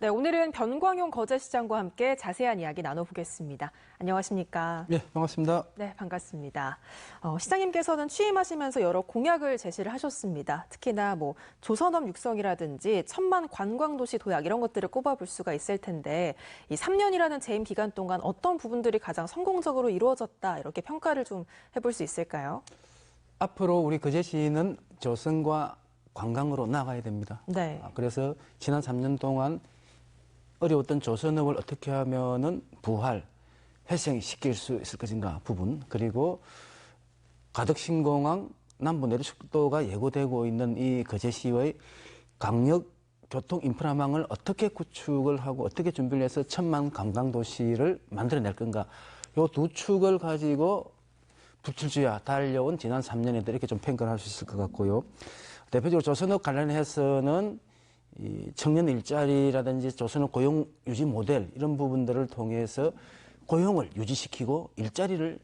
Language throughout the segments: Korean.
네, 오늘은 변광용 거제시장과 함께 자세한 이야기 나눠보겠습니다. 안녕하십니까? 예, 반갑습니다. 네, 반갑습니다. 어, 시장님께서는 취임하시면서 여러 공약을 제시를 하셨습니다. 특히나 뭐 조선업 육성이라든지 천만 관광도시 도약 이런 것들을 꼽아볼 수가 있을 텐데 이 3년이라는 재임 기간 동안 어떤 부분들이 가장 성공적으로 이루어졌다 이렇게 평가를 좀 해볼 수 있을까요? 앞으로 우리 거제시는 조선과 관광으로 나가야 됩니다. 네. 아, 그래서 지난 3년 동안 어려웠던 조선업을 어떻게 하면은 부활, 회생시킬 수 있을 것인가 부분 그리고 가덕 신공항 남부 내륙 속도가 예고되고 있는 이 거제시의 강력 교통 인프라망을 어떻게 구축을 하고 어떻게 준비를 해서 천만 관광 도시를 만들어낼 건가 요 두 축을 가지고 불출주야 달려온 지난 3년에도 이렇게 좀 평가를 할 수 있을 것 같고요. 대표적으로 조선업 관련해서는 이 청년 일자리라든지 조선업 고용 유지 모델 이런 부분들을 통해서 고용을 유지시키고 일자리를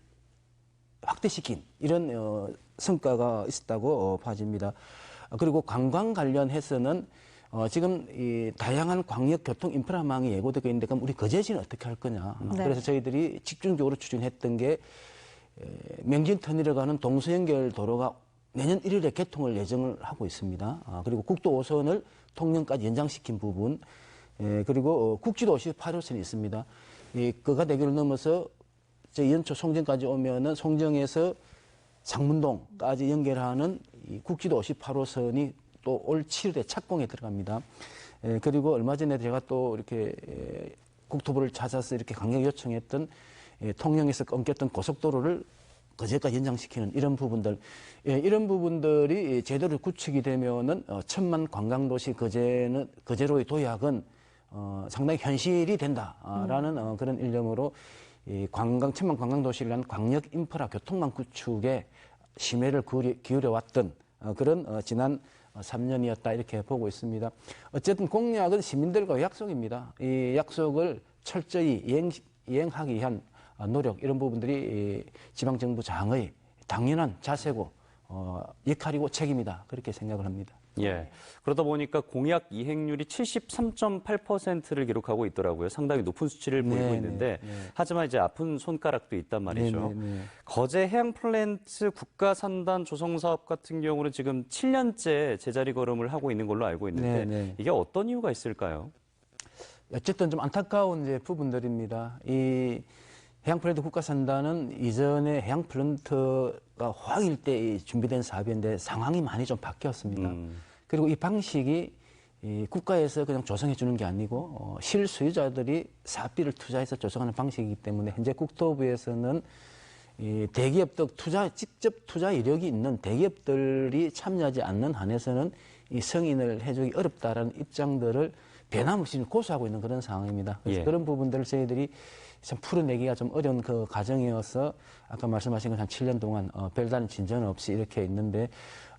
확대시킨 이런 어, 성과가 있었다고 어, 봐집니다. 어, 그리고 관광 관련해서는 어, 지금 이 다양한 광역 교통 인프라망이 예고되고 있는데 그럼 우리 거제지는 어떻게 할 거냐. 네. 그래서 저희들이 집중적으로 추진했던 게 에, 명진 터널에 가는 동서 연결 도로가 내년 1일에 개통을 예정을 하고 있습니다. 아, 그리고 국도 5선을 통영까지 연장시킨 부분, 에, 그리고 어, 국지도 58호선이 있습니다. 이 거가대교를 넘어서 저 연초 송정까지 오면은 송정에서 상문동까지 연결하는 이 국지도 58호선이 또 올 7일에 착공에 들어갑니다. 에, 그리고 얼마 전에 제가 또 이렇게 에, 국토부를 찾아서 이렇게 강력 요청했던 에, 통영에서 끊겼던 고속도로를 거제까지 연장시키는 이런 부분들, 예, 이런 부분들이 제대로 구축이 되면은 어, 천만 관광도시 거제는 거제로의 도약은 어, 상당히 현실이 된다라는 어, 그런 일념으로 이 관광 천만 관광도시를 위한 광역 인프라 교통망 구축에 심혈을 기울여, 왔던 어, 그런 어, 지난 어, 3년이었다 이렇게 보고 있습니다. 어쨌든 공약은 시민들과 약속입니다. 이 약속을 철저히 이행, 이행하기 위한 어, 노력 이런 부분들이 이 지방정부 장의 당연한 자세고 어, 역할이고 책임이다 그렇게 생각을 합니다. 예. 그러다 보니까 공약 이행률이 73.8%를 기록하고 있더라고요. 상당히 높은 수치를 보이고 네, 있는데 네, 네. 하지만 이제 아픈 손가락도 있단 말이죠. 네, 네, 네. 거제 해양 플랜트 국가 산단 조성 사업 같은 경우는 지금 7년째 제자리 걸음을 하고 있는 걸로 알고 있는데. 이게 어떤 이유가 있을까요? 어쨌든 좀 안타까운 이제 부분들입니다. 이 해양 플랜트 국가 산단은 이전에 해양 플랜트가 호황일 때 준비된 사업인데 상황이 많이 좀 바뀌었습니다. 음. 그리고 이 방식이 이 국가에서 그냥 조성해 주는 게 아니고 어, 실수요자들이 사업비를 투자해서 조성하는 방식이기 때문에 현재 국토부에서는 이 대기업들 투자 직접 투자 이력이 있는 대기업들이 참여하지 않는 한에서는 이 승인을 해주기 어렵다라는 입장들을 변함없이 고수하고 있는 그런 상황입니다. 그래서 예. 그런 부분들을 저희들이 참 풀어내기가 좀 어려운 그 과정이어서 아까 말씀하신 건한 7년 동안 어, 별다른 진전 없이 이렇게 있는데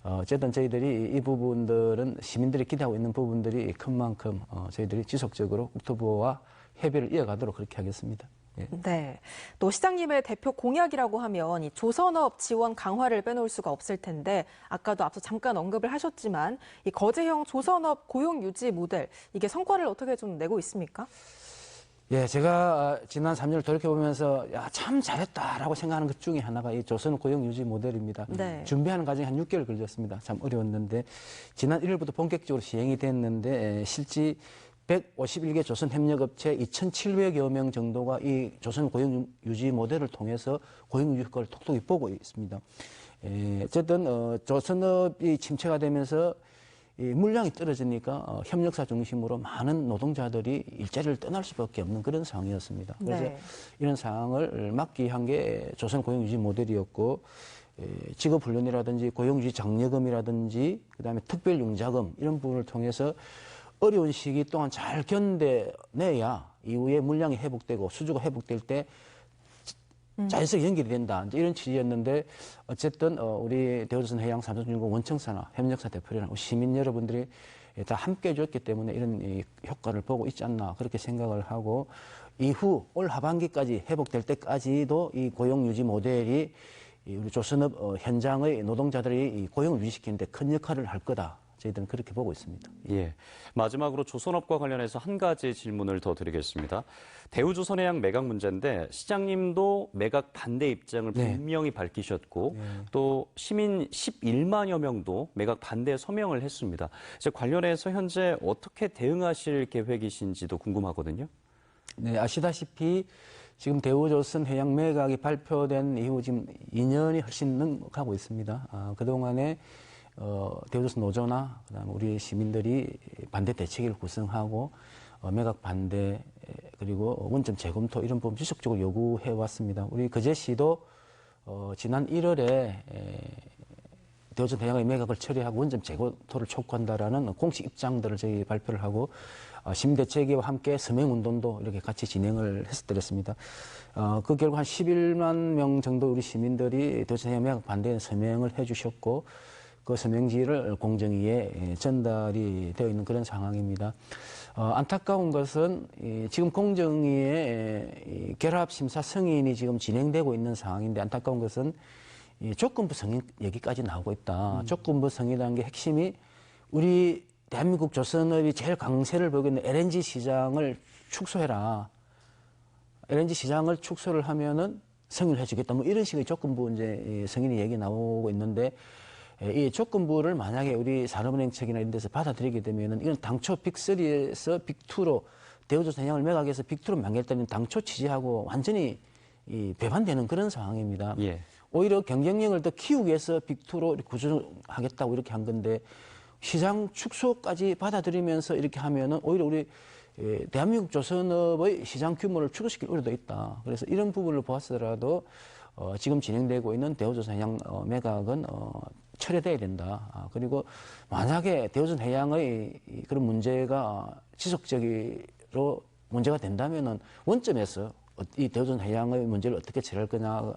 어, 어쨌든 저희들이 이 부분들은 시민들이 기대하고 있는 부분들이 큰 만큼 어, 저희들이 지속적으로 국토부와 협의를 이어가도록 그렇게 하겠습니다. 예. 네. 또 시장님의 대표 공약이라고 하면 이 조선업 지원 강화를 빼놓을 수가 없을 텐데 아까도 앞서 잠깐 언급을 하셨지만 이 거제형 조선업 고용 유지 모델 이게 성과를 어떻게 좀 내고 있습니까? 예, 제가 지난 3년을 돌이켜보면서 야, 참 잘했다라고 생각하는 것 중에 하나가 이 조선 고용 유지 모델입니다. 네. 준비하는 과정이 한 6개월 걸렸습니다. 참 어려웠는데 지난 1일부터 본격적으로 시행이 됐는데 에, 실제 151개 조선 협력업체 2,700여 명 정도가 이 조선 고용 유지 모델을 통해서 고용 유지 효과를 톡톡히 보고 있습니다. 에, 어쨌든 어, 조선업이 침체가 되면서 이 물량이 떨어지니까 어, 협력사 중심으로 많은 노동자들이 일자리를 떠날 수밖에 없는 그런 상황이었습니다. 그래서 네. 이런 상황을 막기 위한 게 조선 고용 유지 모델이었고 에, 직업훈련이라든지 고용유지 장려금이라든지 그다음에 특별융자금 이런 부분을 통해서 어려운 시기 동안 잘 견뎌내야 이후에 물량이 회복되고 수주가 회복될 때 자연스럽게 연결이 된다. 이제 이런 취지였는데 어쨌든 어, 우리 대우조선 해양 삼성중공 원청사나 협력사 대표랑 시민 여러분들이 다 함께 해줬기 때문에 이런 이 효과를 보고 있지 않나 그렇게 생각을 하고 이후 올 하반기까지 회복될 때까지도 이 고용 유지 모델이 이 우리 조선업 어, 현장의 노동자들이 이 고용을 유지시키는데 큰 역할을 할 거다. 저희들은 그렇게 보고 있습니다. 예. 마지막으로 조선업과 관련해서 한 가지 질문을 더 드리겠습니다. 대우조선해양 매각 문제인데 시장님도 매각 반대 입장을 네. 분명히 밝히셨고 또 시민 11만여 명도 매각 반대 서명을 했습니다. 이제 관련해서 현재 어떻게 대응하실 계획이신지도 궁금하거든요. 네, 아시다시피 지금 대우조선 해양 매각이 발표된 이후 지금 2년이 훨씬 능가하고 있습니다. 아, 그동안에 어, 대우조선 노조나 그다음에 우리 시민들이 반대 대책을 구성하고 어, 매각 반대 에, 그리고 원점 재검토 이런 부분 지속적으로 요구해 왔습니다. 우리 그제시도 어, 지난 1월에 에, 대우전 대양의 매각을 처리하고 원점 재고토를 촉구한다라는 공식 입장들을 저희 발표를 하고 어, 시민대책위와 함께 서명운동도 이렇게 같이 진행을 했었더랬습니다. 어, 그 결과 한 11만 명 정도 우리 시민들이 대우전 대양 매각 반대에 서명을 해주셨고 그 서명지를 공정위에 예, 전달이 되어 있는 그런 상황입니다. 어, 안타까운 것은 이 지금 공정위의 이 결합 심사 승인이 지금 진행되고 있는 상황인데 안타까운 것은 이 조건부 승인 얘기까지 나오고 있다. 조건부 승인이라는 게 핵심이 우리 대한민국 조선업이 제일 강세를 보이고 있는 LNG 시장을 축소해라. LNG 시장을 축소를 하면은 승인을 해주겠다. 뭐 이런 식의 조건부 이제 이 승인이 얘기 나오고 있는데 에, 이 조건부를 만약에 우리 산업은행 측이나 이런 데서 받아들이게 되면은 이건 당초 빅3에서 빅2로 대우조선 해양을 매각해서 빅2로 만들었다는 당초 취지하고 완전히 이 배반되는 그런 상황입니다. 예. 오히려 경쟁력을 더 키우기 위해서 빅2로 이렇게 구조하겠다고 이렇게 한 건데 시장 축소까지 받아들이면서 이렇게 하면은 오히려 우리 에, 대한민국 조선업의 시장 규모를 축소시킬 우려도 있다. 그래서 이런 부분을 보았더라도 어, 지금 진행되고 있는 대우조선 해양 어, 매각은 어, 철회돼야 된다. 아, 그리고 만약에 대우조선 해양의 이 그런 문제가 지속적으로 문제가 된다면은 원점에서 어, 이 대우조선 해양의 문제를 어떻게 처리할 거냐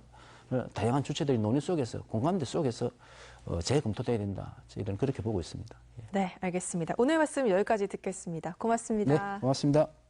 다양한 주체들이 논의 속에서 공감대 속에서 어, 재검토돼야 된다. 저희들은 그렇게 보고 있습니다. 예. 네, 알겠습니다. 오늘 말씀 여기까지 듣겠습니다. 네, 고맙습니다. 고맙습니다.